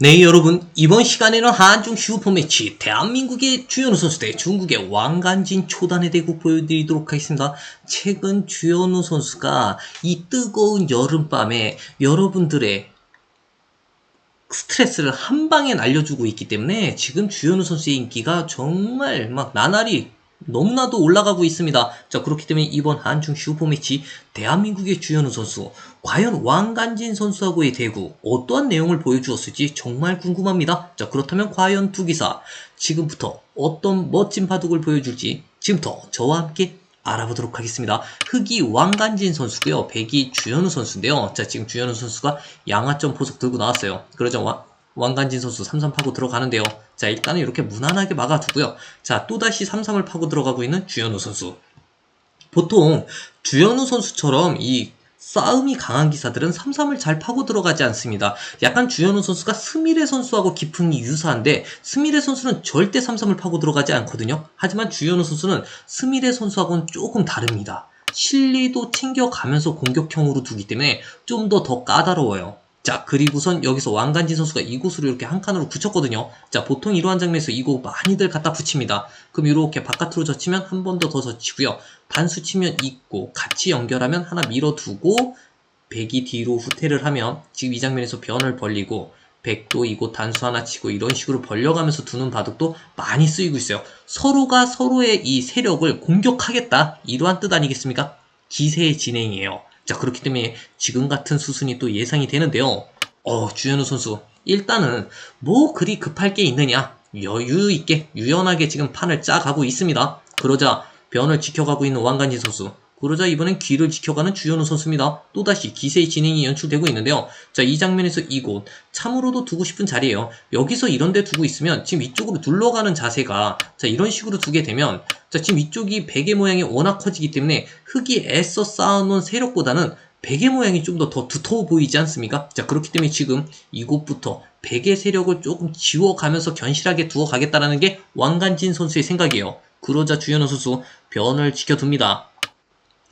네 여러분 이번 시간에는 한중 슈퍼매치 대한민국의 주현우 선수 대 중국의 왕간진 초단의 대국 보여드리도록 하겠습니다. 최근 주현우 선수가 이 뜨거운 여름밤에 여러분들의 스트레스를 한 방에 날려주고 있기 때문에 지금 주현우 선수의 인기가 정말 막 나날이 너무나도 올라가고 있습니다. 자, 그렇기 때문에 이번 한중 슈퍼매치 대한민국의 주현우 선수, 과연 왕간진 선수하고의 대구 어떠한 내용을 보여주었을지 정말 궁금합니다. 자, 그렇다면 과연 두 기사 지금부터 어떤 멋진 바둑을 보여줄지 지금부터 저와 함께 알아보도록 하겠습니다. 흑이 왕간진 선수고요. 백이 주현우 선수인데요. 자, 지금 주현우 선수가 양화점 포석 들고 나왔어요. 그러자 왕, 왕간진 선수 3-3 파고 들어가는데요. 자, 일단은 이렇게 무난하게 막아두고요. 자, 또다시 3-3을 파고 들어가고 있는 주현우 선수. 보통 주현우 선수처럼 이 싸움이 강한 기사들은 3-3을 잘 파고 들어가지 않습니다. 약간 주현우 선수가 스미레 선수하고 깊은이 유사한데 스미레 선수는 절대 3-3을 파고 들어가지 않거든요. 하지만 주현우 선수는 스미레 선수하고는 조금 다릅니다. 실리도 챙겨가면서 공격형으로 두기 때문에 좀 더더 까다로워요. 자, 그리고선 여기서 왕간진 선수가 이곳으로 이렇게 한 칸으로 붙였거든요. 자, 보통 이러한 장면에서 이거 많이들 갖다 붙입니다. 그럼 이렇게 바깥으로 젖히면 한 번 더더 젖히고요. 반수 치면 있고 같이 연결하면 하나 밀어두고 백이 뒤로 후퇴를 하면 지금 이 장면에서 변을 벌리고 백도 이곳 단수 하나 치고 이런 식으로 벌려가면서 두는 바둑도 많이 쓰이고 있어요. 서로가 서로의 이 세력을 공격하겠다 이러한 뜻 아니겠습니까? 기세의 진행이에요. 자 그렇기 때문에 지금 같은 수순이 또 예상이 되는데요. 어 주현우 선수 일단은 뭐 그리 급할 게 있느냐 여유 있게 유연하게 지금 판을 짜가고 있습니다. 그러자 변을 지켜가고 있는 왕간진 선수 그러자 이번엔 귀를 지켜가는 주현우 선수입니다. 또다시 기세의 진행이 연출되고 있는데요. 자, 이 장면에서 이곳 참으로도 두고 싶은 자리예요. 여기서 이런 데 두고 있으면 지금 이쪽으로 둘러가는 자세가 자, 이런 식으로 두게 되면 자, 지금 이쪽이 베개 모양이 워낙 커지기 때문에 흙이 애써 쌓아놓은 세력보다는 베개 모양이 좀 더 더 두터워 보이지 않습니까? 자, 그렇기 때문에 지금 이곳부터 베개 세력을 조금 지워가면서 견실하게 두어가겠다라는 게 왕간진 선수의 생각이에요. 그러자 주현우 선수 변을 지켜둡니다.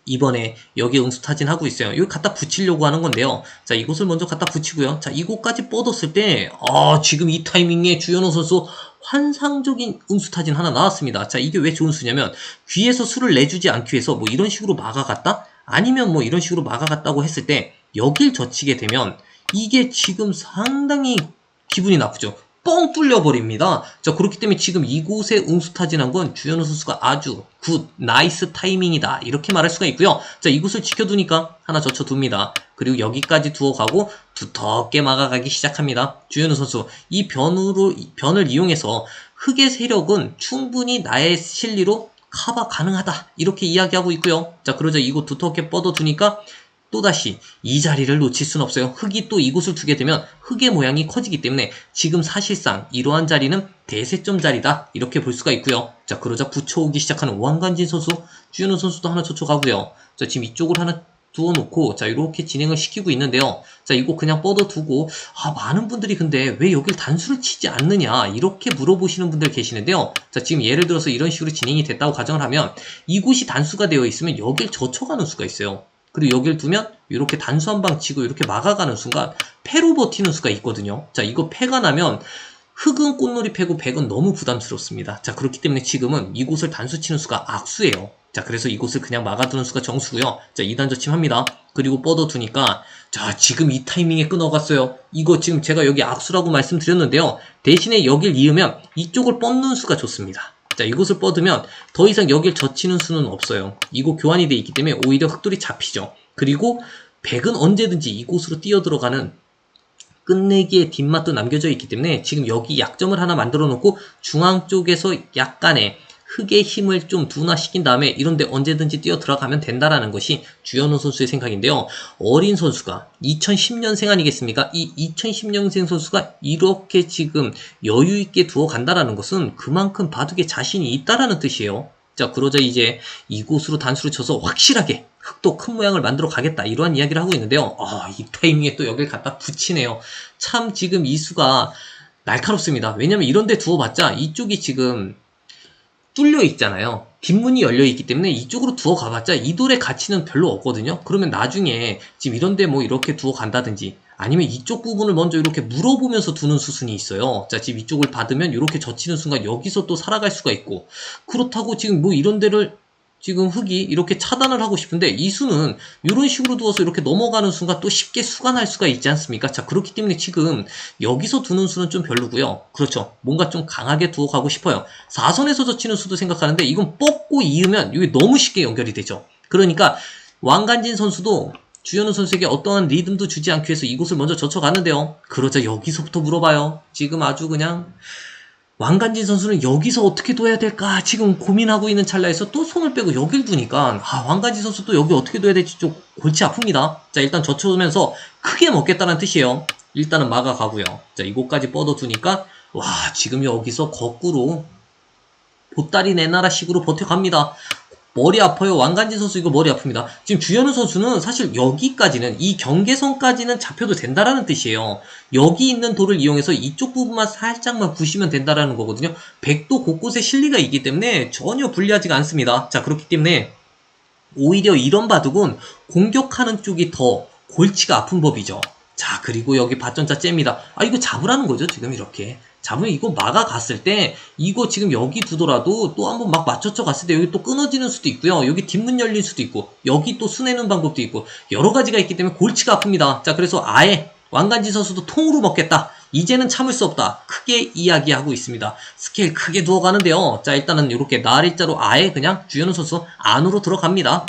이번에 여기 응수타진 하고 있어요. 여기 갖다 붙이려고 하는 건데요. 자, 이곳을 먼저 갖다 붙이고요. 자, 이곳까지 뻗었을 때, 아, 지금 이 타이밍에 주현우 선수 환상적인 응수타진 하나 나왔습니다. 자, 이게 왜 좋은 수냐면, 귀에서 수를 내주지 않기 위해서 뭐 이런 식으로 막아갔다? 아니면 뭐 이런 식으로 막아갔다고 했을 때, 여길 젖히게 되면, 이게 지금 상당히 기분이 나쁘죠. 뻥 뚫려버립니다. 자, 그렇기 때문에 지금 이곳에 응수타진한 건 주현우 선수가 아주 굿, 나이스 타이밍이다. 이렇게 말할 수가 있고요. 자, 이곳을 지켜두니까 하나 젖혀둡니다. 그리고 여기까지 두어가고 두텁게 막아가기 시작합니다. 주현우 선수, 이 변으로, 변을 이용해서 흑의 세력은 충분히 나의 실리로 커버 가능하다. 이렇게 이야기하고 있고요. 자, 그러자 이곳 두텁게 뻗어두니까 또다시 이 자리를 놓칠 순 없어요. 흙이 또 이곳을 두게 되면 흙의 모양이 커지기 때문에 지금 사실상 이러한 자리는 대세점 자리다 이렇게 볼 수가 있고요. 자 그러자 붙여오기 시작하는 왕관진 선수, 주현우 선수도 하나 쫓아가고요. 자 지금 이쪽을 하나 두어놓고 자 이렇게 진행을 시키고 있는데요. 자 이거 그냥 뻗어두고 아 많은 분들이 근데 왜 여길 단수를 치지 않느냐 이렇게 물어보시는 분들 계시는데요. 자 지금 예를 들어서 이런 식으로 진행이 됐다고 가정을 하면 이곳이 단수가 되어 있으면 여길 젖혀가는 수가 있어요. 그리고 여기를 두면 이렇게 단수 한 방 치고 이렇게 막아가는 순간 패로 버티는 수가 있거든요. 자, 이거 패가 나면 흑은 꽃놀이 패고 백은 너무 부담스럽습니다. 자, 그렇기 때문에 지금은 이곳을 단수 치는 수가 악수예요. 자, 그래서 이곳을 그냥 막아두는 수가 정수고요. 자, 2단 저침합니다. 그리고 뻗어두니까 자, 지금 이 타이밍에 끊어갔어요. 이거 지금 제가 여기 악수라고 말씀드렸는데요. 대신에 여길 이으면 이쪽을 뻗는 수가 좋습니다. 자, 이곳을 뻗으면 더 이상 여길 젖히는 수는 없어요. 이곳 교환이 되어 있기 때문에 오히려 흑돌이 잡히죠. 그리고 백은 언제든지 이곳으로 뛰어 들어가는 끝내기의 뒷맛도 남겨져 있기 때문에 지금 여기 약점을 하나 만들어 놓고 중앙 쪽에서 약간의 흑의 힘을 좀 둔화시킨 다음에 이런데 언제든지 뛰어 들어가면 된다라는 것이 주현우 선수의 생각인데요. 어린 선수가 2010년생 아니겠습니까? 이 2010년생 선수가 이렇게 지금 여유 있게 두어 간다라는 것은 그만큼 바둑에 자신이 있다라는 뜻이에요. 자, 그러자 이제 이곳으로 단수를 쳐서 확실하게 흑도 큰 모양을 만들어 가겠다. 이러한 이야기를 하고 있는데요. 아, 이 타이밍에 또 여길 갖다 붙이네요. 참 지금 이 수가 날카롭습니다. 왜냐면 이런 데 두어봤자 이쪽이 지금 뚫려 있잖아요. 뒷문이 열려 있기 때문에 이쪽으로 두어 가봤자 이 돌의 가치는 별로 없거든요. 그러면 나중에 지금 이런데 뭐 이렇게 두어 간다든지 아니면 이쪽 부분을 먼저 이렇게 물어보면서 두는 수순이 있어요. 자, 지금 이쪽을 받으면 이렇게 젖히는 순간 여기서 또 살아갈 수가 있고 그렇다고 지금 뭐 이런 데를 지금 흙이 이렇게 차단을 하고 싶은데 이 수는 이런 식으로 두어서 이렇게 넘어가는 순간 또 쉽게 수간할 수가 있지 않습니까? 자 그렇기 때문에 지금 여기서 두는 수는 좀 별로고요. 그렇죠. 뭔가 좀 강하게 두어 가고 싶어요. 4선에서 젖히는 수도 생각하는데 이건 뻗고 이으면 이게 너무 쉽게 연결이 되죠. 그러니까 왕간진 선수도 주현우 선수에게 어떠한 리듬도 주지 않기 위해서 이곳을 먼저 젖혀가는데요. 그러자 여기서부터 물어봐요. 지금 아주 그냥 왕간진 선수는 여기서 어떻게 둬야 될까 지금 고민하고 있는 찰나에서 또 손을 빼고 여길 두니까 아, 왕간진 선수 또 여기 어떻게 둬야 될지 좀 골치 아픕니다. 자 일단 젖혀오면서 크게 먹겠다는 뜻이에요. 일단은 막아가고요. 자 이곳까지 뻗어두니까 와 지금 여기서 거꾸로 보따리 내나라 식으로 버텨갑니다. 머리 아파요. 왕간진 선수 이거 머리 아픕니다. 지금 주현우 선수는 사실 여기까지는 이 경계선까지는 잡혀도 된다라는 뜻이에요. 여기 있는 돌을 이용해서 이쪽 부분만 살짝만 부시면 된다라는 거거든요. 백도 곳곳에 실리가 있기 때문에 전혀 불리하지가 않습니다. 자 그렇기 때문에 오히려 이런 바둑은 공격하는 쪽이 더 골치가 아픈 법이죠. 자 그리고 여기 받전자 잽니다. 아 이거 잡으라는 거죠 지금 이렇게. 잡으면 이거 막아갔을 때 이거 지금 여기 두더라도 또 한번 막 맞춰쳐 갔을 때 여기 또 끊어지는 수도 있고요. 여기 뒷문 열릴 수도 있고 여기 또 수내는 방법도 있고 여러 가지가 있기 때문에 골치가 아픕니다. 자 그래서 아예 왕간지 선수도 통으로 먹겠다. 이제는 참을 수 없다. 크게 이야기하고 있습니다. 스케일 크게 두어가는데요. 자 일단은 이렇게 나일자로 아예 그냥 주현우 선수 안으로 들어갑니다.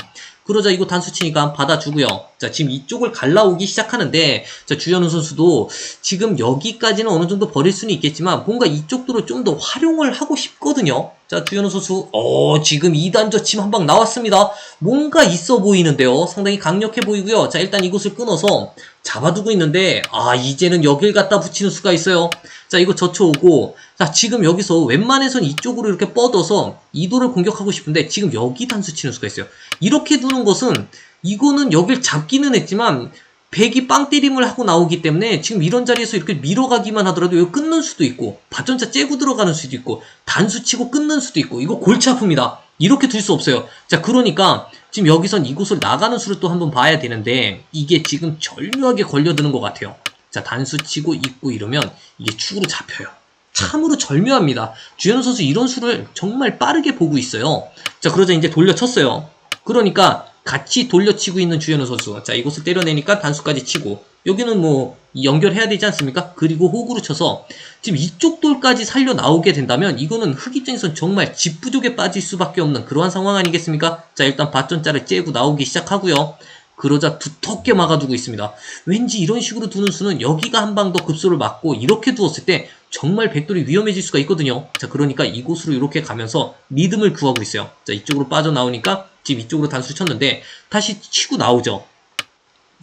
그러자 이거 단수 치니까 받아주고요. 자, 지금 이쪽을 갈라오기 시작하는데, 자, 주현우 선수도 지금 여기까지는 어느 정도 버릴 수는 있겠지만, 뭔가 이쪽 도로 좀 더 활용을 하고 싶거든요. 자, 주현우 선수, 어, 지금 2단 저침 한 방 나왔습니다. 뭔가 있어 보이는데요. 상당히 강력해 보이고요. 자, 일단 이곳을 끊어서 잡아두고 있는데, 아, 이제는 여길 갖다 붙이는 수가 있어요. 자, 이거 젖혀오고, 자, 지금 여기서 웬만해선 이쪽으로 이렇게 뻗어서 이도를 공격하고 싶은데, 지금 여기 단수 치는 수가 있어요. 이렇게 두는 것은, 이거는 여길 잡기는 했지만, 백이 빵 때림을 하고 나오기 때문에 지금 이런 자리에서 이렇게 밀어가기만 하더라도 여기 끊는 수도 있고 받전자 째고 들어가는 수도 있고 단수 치고 끊는 수도 있고 이거 골치 아픕니다. 이렇게 둘 수 없어요. 자 그러니까 지금 여기선 이곳을 나가는 수를 또 한번 봐야 되는데 이게 지금 절묘하게 걸려드는 것 같아요. 자 단수 치고 있고 이러면 이게 축으로 잡혀요. 참으로 절묘합니다. 주현우 선수 이런 수를 정말 빠르게 보고 있어요. 자 그러자 이제 돌려쳤어요. 그러니까 같이 돌려치고 있는 주현우 선수. 자, 이곳을 때려내니까 단수까지 치고, 여기는 뭐, 연결해야 되지 않습니까? 그리고 호구로 쳐서, 지금 이쪽 돌까지 살려 나오게 된다면, 이거는 흑 입장에선 정말 집부족에 빠질 수밖에 없는 그러한 상황 아니겠습니까? 자, 일단 밭전자를 째고 나오기 시작하고요. 그러자 두텁게 막아두고 있습니다. 왠지 이런 식으로 두는 수는 여기가 한 방 더 급소를 맞고, 이렇게 두었을 때, 정말 백돌이 위험해질 수가 있거든요. 자, 그러니까 이곳으로 이렇게 가면서 리듬을 구하고 있어요. 자, 이쪽으로 빠져나오니까 지금 이쪽으로 단수 쳤는데 다시 치고 나오죠.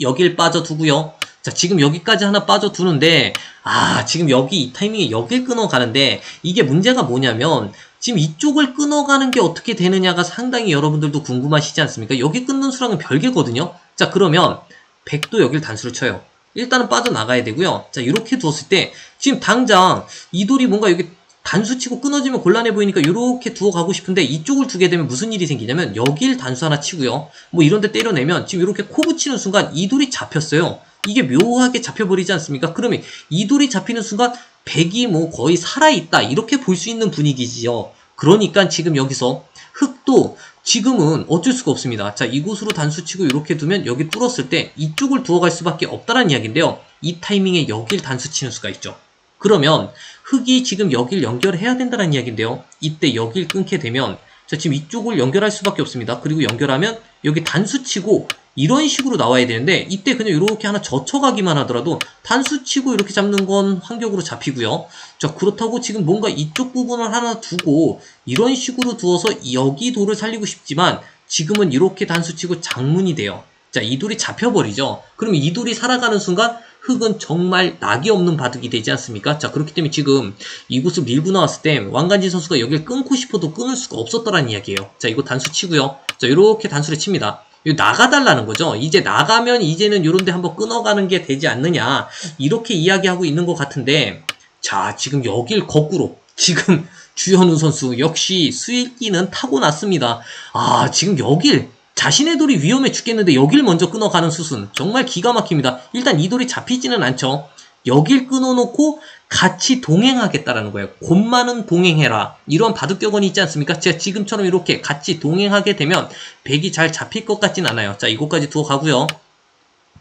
여길 빠져두고요. 자, 지금 여기까지 하나 빠져두는데 아, 지금 여기 이 타이밍에 여길 끊어가는데 이게 문제가 뭐냐면 지금 이쪽을 끊어가는 게 어떻게 되느냐가 상당히 여러분들도 궁금하시지 않습니까? 여기 끊는 수랑은 별개거든요. 자, 그러면 백도 여길 단수를 쳐요. 일단은 빠져나가야 되고요. 자, 이렇게 두었을 때 지금 당장 이 돌이 뭔가 여기 단수 치고 끊어지면 곤란해 보이니까 이렇게 두어 가고 싶은데 이쪽을 두게 되면 무슨 일이 생기냐면 여길 단수 하나 치고요. 뭐 이런 데 때려내면 지금 이렇게 코 붙이는 순간 이 돌이 잡혔어요. 이게 묘하게 잡혀버리지 않습니까? 그러면 이 돌이 잡히는 순간 백이 뭐 거의 살아있다 이렇게 볼 수 있는 분위기지요. 그러니까 지금 여기서 흙도 지금은 어쩔 수가 없습니다. 자, 이곳으로 단수 치고 이렇게 두면 여기 뚫었을 때 이쪽을 두어갈 수밖에 없다는 이야기인데요. 이 타이밍에 여길 단수 치는 수가 있죠. 그러면 흙이 지금 여길 연결해야 된다는 이야기인데요. 이때 여길 끊게 되면 자 지금 이쪽을 연결할 수밖에 없습니다. 그리고 연결하면 여기 단수 치고 이런 식으로 나와야 되는데 이때 그냥 이렇게 하나 젖혀가기만 하더라도 단수 치고 이렇게 잡는 건 환격으로 잡히고요. 자 그렇다고 지금 뭔가 이쪽 부분을 하나 두고 이런 식으로 두어서 여기 돌을 살리고 싶지만 지금은 이렇게 단수 치고 장문이 돼요. 자 이 돌이 잡혀버리죠. 그러면 이 돌이 살아가는 순간 흙은 정말 낙이 없는 바둑이 되지 않습니까? 자 그렇기 때문에 지금 이곳을 밀고 나왔을 때 왕간진 선수가 여기를 끊고 싶어도 끊을 수가 없었더란 이야기예요. 자 이거 단수 치고요. 자 이렇게 단수를 칩니다. 나가달라는 거죠. 이제 나가면 이제는 이런데 한번 끊어가는 게 되지 않느냐 이렇게 이야기하고 있는 것 같은데 자 지금 여길 거꾸로 지금 주현우 선수 역시 수일기는 타고났습니다. 아 지금 여길 자신의 돌이 위험해 죽겠는데 여길 먼저 끊어가는 수순 정말 기가 막힙니다. 일단 이 돌이 잡히지는 않죠. 여길 끊어놓고 같이 동행하겠다라는 거예요. 곰만은 동행해라. 이런 바둑격언이 있지 않습니까? 제가 지금처럼 이렇게 같이 동행하게 되면 백이 잘 잡힐 것 같진 않아요. 자, 이곳까지 두어 가고요.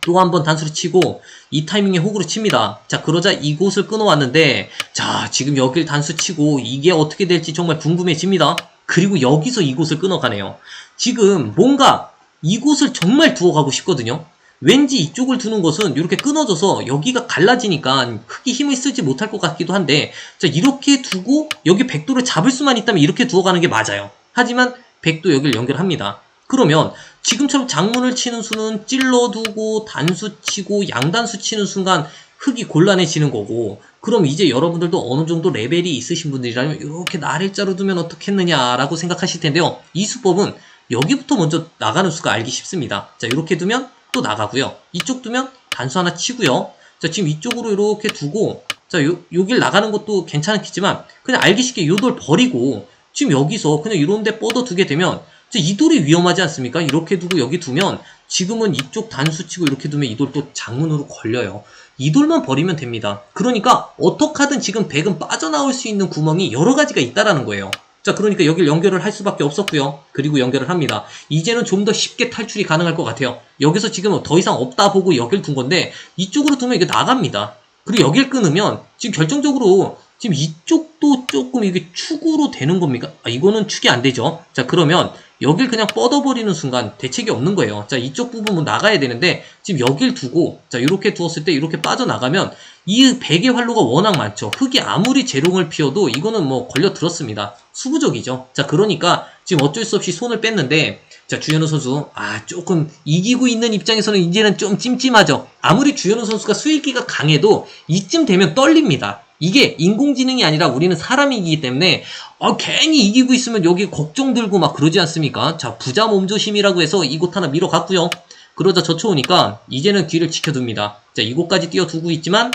또 한 번 단수를 치고 이 타이밍에 호구를 칩니다. 자, 그러자 이곳을 끊어왔는데 자, 지금 여길 단수 치고 이게 어떻게 될지 정말 궁금해집니다. 그리고 여기서 이곳을 끊어가네요. 지금 뭔가 이곳을 정말 두어가고 싶거든요. 왠지 이쪽을 두는 것은 이렇게 끊어져서 여기가 갈라지니까 크게 힘을 쓰지 못할 것 같기도 한데 자 이렇게 두고 여기 백도를 잡을 수만 있다면 이렇게 두어가는 게 맞아요. 하지만 백도 여기를 연결합니다. 그러면 지금처럼 장문을 치는 수는 찔러두고 단수 치고 양단수 치는 순간 흙이 곤란해지는 거고 그럼 이제 여러분들도 어느 정도 레벨이 있으신 분들이라면 이렇게 나일자로 두면 어떻겠느냐라고 생각하실 텐데요. 이 수법은 여기부터 먼저 나가는 수가 알기 쉽습니다. 자 이렇게 두면 또 나가고요. 이쪽 두면 단수 하나 치고요. 자 지금 이쪽으로 이렇게 두고 자 요, 여길 나가는 것도 괜찮겠지만 그냥 알기 쉽게 요 돌 버리고 지금 여기서 그냥 이런데 뻗어 두게 되면 자, 이 돌이 위험하지 않습니까? 이렇게 두고 여기 두면 지금은 이쪽 단수 치고 이렇게 두면 이 돌 또 장문으로 걸려요. 이 돌만 버리면 됩니다. 그러니까 어떻게 하든 지금 백은 빠져나올 수 있는 구멍이 여러 가지가 있다라는 거예요. 자, 그러니까 여길 연결을 할 수밖에 없었고요. 그리고 연결을 합니다. 이제는 좀 더 쉽게 탈출이 가능할 것 같아요. 여기서 지금 더 이상 없다 보고 여길 둔 건데 이쪽으로 두면 이게 나갑니다. 그리고 여길 끊으면 지금 결정적으로 지금 이쪽도 조금 이게 축으로 되는 겁니까? 아, 이거는 축이 안 되죠. 자, 그러면 여길 그냥 뻗어버리는 순간 대책이 없는 거예요. 자, 이쪽 부분은 나가야 되는데 지금 여길 두고 자, 이렇게 두었을 때 이렇게 빠져나가면 이 백의 활로가 워낙 많죠. 흙이 아무리 재롱을 피워도 이거는 뭐 걸려 들었습니다. 수부적이죠. 자, 그러니까 지금 어쩔 수 없이 손을 뺐는데 자, 주현우 선수, 아, 조금 이기고 있는 입장에서는 이제는 좀 찜찜하죠. 아무리 주현우 선수가 수익기가 강해도 이쯤 되면 떨립니다. 이게 인공지능이 아니라 우리는 사람이기 때문에 어, 괜히 이기고 있으면 여기 걱정 들고 막 그러지 않습니까? 자, 부자 몸조심이라고 해서 이곳 하나 밀어갔고요. 그러자 저쳐오니까 이제는 뒤를 지켜둡니다. 자, 이곳까지 뛰어두고 있지만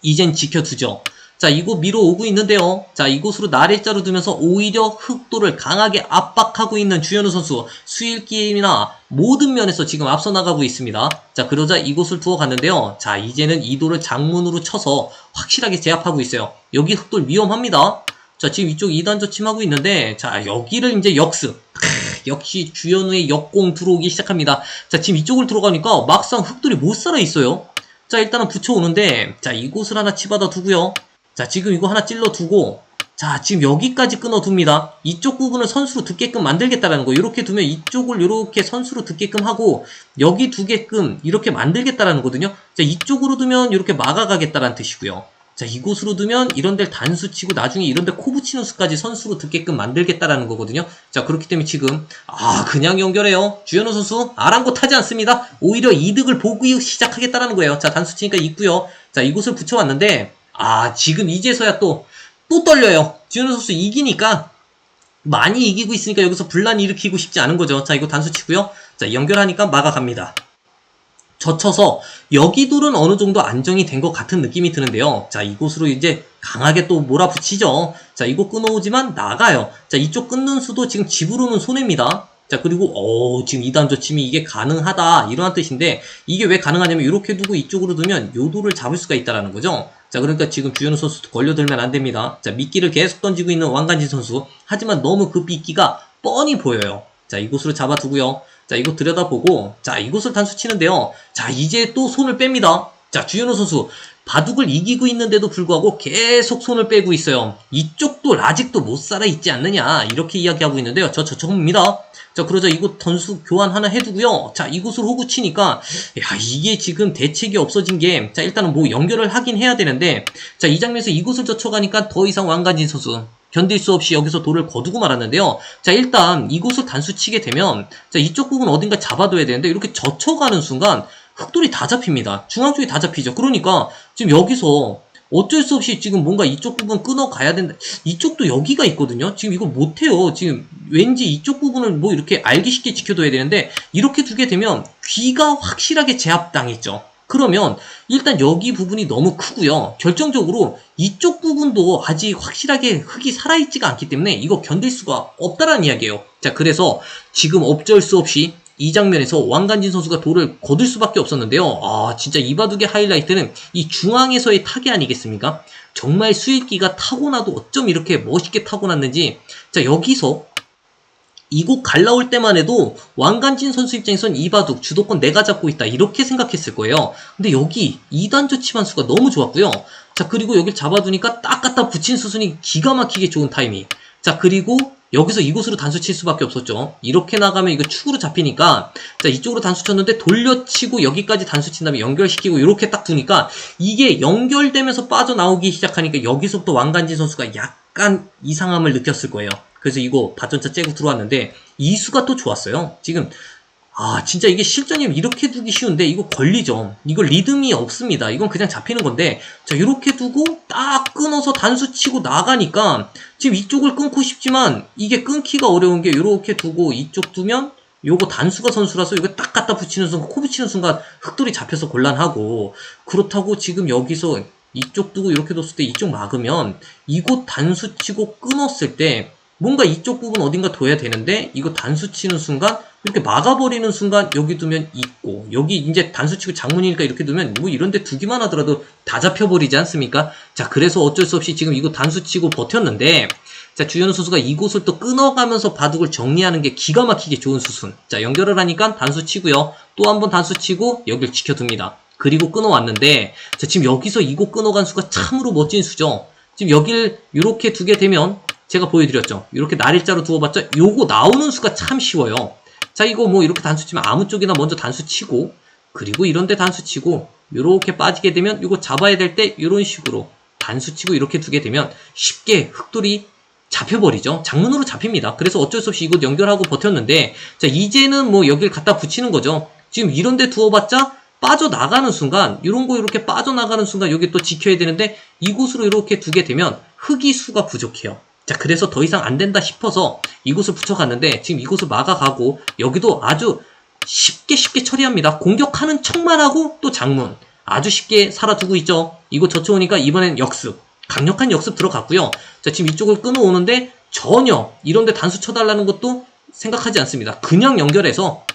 이젠 지켜두죠. 자, 이곳 밀어오고 있는데요. 자, 이곳으로 나래자로 두면서 오히려 흑도를 강하게 압박하고 있는 주현우 선수. 수일 게임이나 모든 면에서 지금 앞서 나가고 있습니다. 자, 그러자 이곳을 두어 갔는데요. 자, 이제는 이도를 장문으로 쳐서 확실하게 제압하고 있어요. 여기 흑돌 위험합니다. 자, 지금 이쪽 2단 저침하고 있는데, 자, 여기를 이제 역습. 크, 역시 주현우의 역공 들어오기 시작합니다. 자, 지금 이쪽을 들어가니까 막상 흑돌이 못 살아 있어요. 자, 일단은 붙여오는데, 자, 이곳을 하나 치받아 두고요. 자, 지금 이거 하나 찔러 두고, 자, 지금 여기까지 끊어 둡니다. 이쪽 부분을 선수로 듣게끔 만들겠다라는 거. 이렇게 두면 이쪽을 이렇게 선수로 듣게끔 하고, 여기 두게끔 이렇게 만들겠다라는 거거든요. 자, 이쪽으로 두면 이렇게 막아가겠다라는 뜻이고요. 자, 이곳으로 두면 이런 데를 단수 치고 나중에 이런 데 코 붙이는 수까지 선수로 듣게끔 만들겠다라는 거거든요. 자, 그렇기 때문에 지금, 아, 그냥 연결해요. 주현우 선수, 아랑곳하지 않습니다. 오히려 이득을 보고 시작하겠다라는 거예요. 자, 단수 치니까 있고요. 자, 이곳을 붙여왔는데, 아, 지금 이제서야 또, 또 떨려요. 주현우 선수 이기니까, 많이 이기고 있으니까 여기서 분란 일으키고 싶지 않은 거죠. 자, 이거 단수 치고요. 자, 연결하니까 막아갑니다. 젖혀서 여기 둘은 어느 정도 안정이 된 것 같은 느낌이 드는데요. 자, 이곳으로 이제 강하게 또 몰아붙이죠. 자, 이거 끊어오지만 나가요. 자, 이쪽 끊는 수도 지금 집으로는 손해입니다. 자, 그리고, 어 지금 2단 조침이 이게 가능하다. 이런 뜻인데, 이게 왜 가능하냐면, 이렇게 두고 이쪽으로 두면 요도를 잡을 수가 있다라는 거죠. 자, 그러니까 지금 주현우 선수도 걸려들면 안 됩니다. 자, 미끼를 계속 던지고 있는 왕간진 선수. 하지만 너무 그 미끼가 뻔히 보여요. 자, 이곳으로 잡아두고요. 자, 이거 들여다보고, 자, 이곳을 단수 치는데요. 자, 이제 또 손을 뺍니다. 자, 주현우 선수. 바둑을 이기고 있는데도 불구하고 계속 손을 빼고 있어요. 이쪽도 아직도 못 살아 있지 않느냐. 이렇게 이야기하고 있는데요. 저 저쪽입니다. 자, 그러자 이곳 던수 교환 하나 해두고요. 자, 이곳을 호구 치니까, 야, 이게 지금 대책이 없어진 게, 자, 일단은 뭐 연결을 하긴 해야 되는데, 자, 이 장면에서 이곳을 젖혀가니까 더 이상 왕가진 선수, 견딜 수 없이 여기서 돌을 거두고 말았는데요. 자, 일단 이곳을 단수 치게 되면, 자, 이쪽 부분 어딘가 잡아둬야 되는데, 이렇게 젖혀가는 순간, 흑돌이 다 잡힙니다. 중앙 쪽이 다 잡히죠. 그러니까, 지금 여기서, 어쩔 수 없이 지금 뭔가 이쪽 부분 끊어 가야 된다. 이쪽도 여기가 있거든요. 지금 이거 못해요. 지금 왠지 이쪽 부분을 뭐 이렇게 알기 쉽게 지켜둬야 되는데, 이렇게 두게 되면 귀가 확실하게 제압당했죠. 그러면 일단 여기 부분이 너무 크고요. 결정적으로 이쪽 부분도 아직 확실하게 흙이 살아있지가 않기 때문에 이거 견딜 수가 없다라는 이야기예요. 자, 그래서 지금 어쩔 수 없이 이 장면에서 왕간진 선수가 돌을 거둘 수밖에 없었는데요. 아, 진짜 이 바둑의 하이라이트는 이 중앙에서의 타기 아니겠습니까? 정말 수익기가 타고나도 어쩜 이렇게 멋있게 타고났는지. 자, 여기서 이곳 갈라올 때만 해도 왕간진 선수 입장에선 이 바둑 주도권 내가 잡고 있다 이렇게 생각했을 거예요. 근데 여기 2단조 치만수가 너무 좋았고요. 자 그리고 여길 잡아두니까 딱 갖다 붙인 수순이 기가 막히게 좋은 타이밍. 자 그리고 여기서 이곳으로 단수 칠 수밖에 없었죠. 이렇게 나가면 이거 축으로 잡히니까 자 이쪽으로 단수 쳤는데 돌려치고 여기까지 단수 친 다음에 연결시키고 이렇게 딱 두니까 이게 연결되면서 빠져나오기 시작하니까 여기서부터 왕간진 선수가 약간 이상함을 느꼈을 거예요. 그래서 이거 바전차 째고 들어왔는데 이수가 또 좋았어요. 지금 아 진짜 이게 실전이면 이렇게 두기 쉬운데 이거 걸리죠. 이거 리듬이 없습니다. 이건 그냥 잡히는 건데 자 이렇게 두고 딱 끊어서 단수 치고 나가니까 지금 이쪽을 끊고 싶지만 이게 끊기가 어려운 게 이렇게 두고 이쪽 두면 요거 단수가 선수라서 이거 딱 갖다 붙이는 순간 코 붙이는 순간 흑돌이 잡혀서 곤란하고 그렇다고 지금 여기서 이쪽 두고 이렇게 뒀을 때 이쪽 막으면 이곳 단수 치고 끊었을 때 뭔가 이쪽 부분 어딘가 둬야 되는데 이거 단수 치는 순간 이렇게 막아버리는 순간 여기 두면 있고 여기 이제 단수 치고 장문이니까 이렇게 두면 뭐 이런데 두기만 하더라도 다 잡혀버리지 않습니까? 자 그래서 어쩔 수 없이 지금 이거 단수 치고 버텼는데 자 주현우 선수가 이곳을 또 끊어가면서 바둑을 정리하는 게 기가 막히게 좋은 수순. 자 연결을 하니까 단수 치고요. 또 한 번 단수 치고 여길 지켜둡니다. 그리고 끊어왔는데 자 지금 여기서 이곳 끊어간 수가 참으로 멋진 수죠. 지금 여길 이렇게 두게 되면 제가 보여드렸죠. 이렇게 날일자로 두어봤자 요거 나오는 수가 참 쉬워요. 자 이거 뭐 이렇게 단수 치면 아무 쪽이나 먼저 단수 치고 그리고 이런데 단수 치고 이렇게 빠지게 되면 이거 잡아야 될 때 이런 식으로 단수 치고 이렇게 두게 되면 쉽게 흑돌이 잡혀버리죠. 장문으로 잡힙니다. 그래서 어쩔 수 없이 이곳 연결하고 버텼는데 자 이제는 뭐 여길 갖다 붙이는 거죠. 지금 이런데 두어봤자 빠져나가는 순간 이런 거 이렇게 빠져나가는 순간 여기 또 지켜야 되는데 이곳으로 이렇게 두게 되면 흑이 수가 부족해요. 자, 그래서 더 이상 안 된다 싶어서 이곳을 붙여갔는데 지금 이곳을 막아가고 여기도 아주 쉽게 쉽게 처리합니다. 공격하는 척만 하고 또 장문. 아주 쉽게 살아두고 있죠. 이곳 젖혀오니까 이번엔 역습. 강력한 역습 들어갔고요. 자, 지금 이쪽을 끊어오는데 전혀 이런데 단수 쳐달라는 것도 생각하지 않습니다. 그냥 연결해서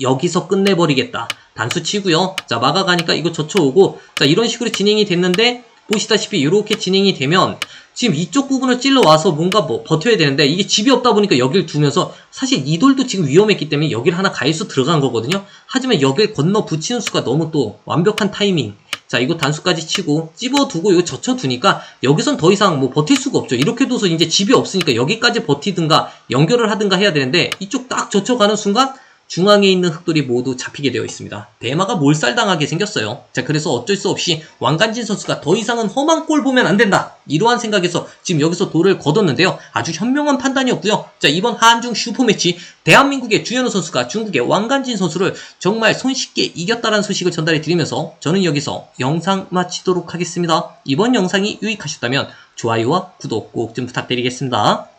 여기서 끝내버리겠다. 단수 치고요. 자, 막아가니까 이거 젖혀오고 자, 이런 식으로 진행이 됐는데 보시다시피 이렇게 진행이 되면 지금 이쪽 부분을 찔러 와서 뭔가 뭐 버텨야 되는데 이게 집이 없다 보니까 여길 두면서 사실 이 돌도 지금 위험했기 때문에 여길 하나 가일수 들어간 거거든요. 하지만 여길 건너 붙이는 수가 너무 또 완벽한 타이밍. 자, 이거 단수까지 치고 찝어두고 이거 젖혀두니까 여기선 더 이상 뭐 버틸 수가 없죠. 이렇게 둬서 이제 집이 없으니까 여기까지 버티든가 연결을 하든가 해야 되는데 이쪽 딱 젖혀가는 순간 중앙에 있는 흑돌이 모두 잡히게 되어 있습니다. 대마가 몰살당하게 생겼어요. 자, 그래서 어쩔 수 없이 왕간진 선수가 더 이상은 험한 꼴 보면 안 된다. 이러한 생각에서 지금 여기서 돌을 거뒀는데요. 아주 현명한 판단이었고요. 자, 이번 한중 슈퍼매치 대한민국의 주현우 선수가 중국의 왕간진 선수를 정말 손쉽게 이겼다는 소식을 전달해 드리면서 저는 여기서 영상 마치도록 하겠습니다. 이번 영상이 유익하셨다면 좋아요와 구독 꼭 좀 부탁드리겠습니다.